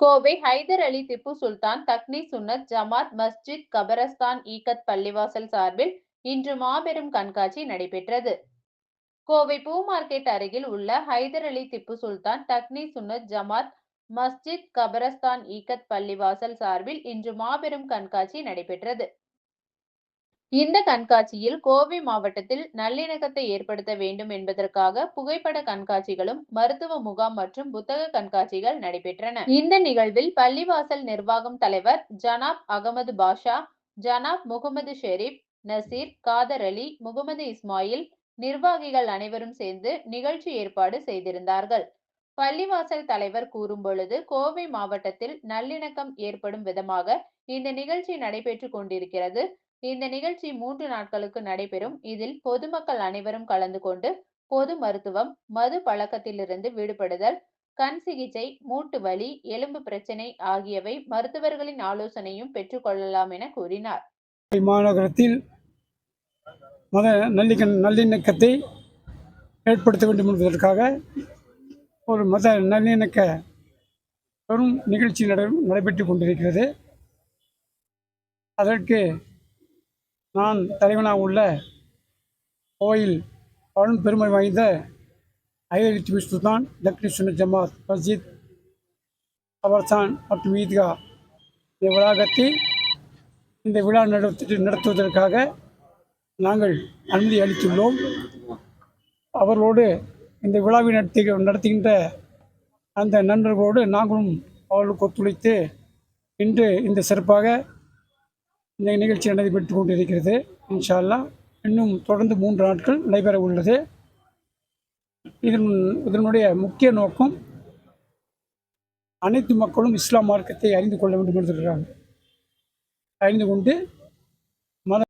கோவை ஹைதர் அலி திப்பு சுல்தான் தக்னி சுன்னத் ஜமாத் மஸ்ஜித் கபரஸ்தான் ஈகத் பள்ளிவாசல் சார்பில் இன்று மாபெரும் கண்காட்சி நடைபெற்றது. கோவை பூ மார்க்கெட் அருகில் உள்ள ஹைதர் அலி திப்பு சுல்தான் தக்னி சுன்னத் ஜமாத் மஸ்ஜித் கபரஸ்தான் ஈகத் பள்ளிவாசல் சார்பில் இன்று மாபெரும் கண்காட்சி நடைபெற்றது. இந்த கண்காட்சியில் கோவை மாவட்டத்தில் நல்லிணக்கத்தை ஏற்படுத்த வேண்டும் என்பதற்காக புகைப்பட கண்காட்சிகளும் மருத்துவ முகாம் மற்றும் புத்தக கண்காட்சிகள் நடைபெற்றன. இந்த நிகழ்வில் பள்ளிவாசல் நிர்வாகம் தலைவர் ஜனாப் அகமது பாஷா ஜனாப் முகமது ஷெரீப் நசீர் காதர் அலி முகமது இஸ்மாயில் நிர்வாகிகள் அனைவரும் சேர்ந்து நிகழ்ச்சி ஏற்பாடு செய்திருந்தார்கள். பள்ளிவாசல் தலைவர் கூறும் பொழுது கோவை மாவட்டத்தில் நல்லிணக்கம் ஏற்படும் விதமாக இந்த நிகழ்ச்சி நடைபெற்று கொண்டிருக்கிறது. இந்த நிகழ்ச்சி மூன்று நாட்களுக்கு நடைபெறும். இதில் பொதுமக்கள் அனைவரும் கலந்து கொண்டு பொது மருத்துவம் மது பழக்கத்திலிருந்து விடுபடுதல் கண் சிகிச்சை மூட்டு வலி எலும்பு பிரச்சனை ஆகியவை மருத்துவர்களின் ஆலோசனையும் பெற்றுக்கொள்ளலாம் என கூறினார். மாநகரத்தில் மத நல்லிக்க நல்லிணக்கத்தை ஏற்படுத்த வேண்டும் என்பதற்காக ஒரு மத நல்லிணக்க பெரும் நிகழ்ச்சி நடைபெற்று கொண்டிருக்கிறது. அதற்கு நான் தலைவனாக உள்ள கோயில் பழம் பெருமை வாய்ந்த ஐதரித்து சுல்தான் லக்னி சுன்ன ஜமாத் மஸ்ஜித் கபர்ஸ்தான் மற்றும் ஈத்கா இந்த வளாகத்தில் இந்த விழா நடத்தி நடத்துவதற்காக நாங்கள் அனுமதி அளித்துள்ளோம். அவர்களோடு இந்த விழாவை நடத்தி நடத்துகின்ற அந்த நண்பர்களோடு நாங்களும் அவர்களுக்கு ஒத்துழைத்து இன்று இந்த சிறப்பாக இந்த நிகழ்ச்சி நடைபெற்று கொண்டிருக்கிறது. இன்ஷா அல்லாஹ் இன்னும் தொடர்ந்து மூன்று நாட்கள் நடைபெற உள்ளது. இதன் இதனுடைய முக்கிய நோக்கம் அனைத்து மக்களும் இஸ்லாம் மார்க்கத்தை அறிந்து கொள்ள வேண்டும் என்று அறிந்து கொண்டு மத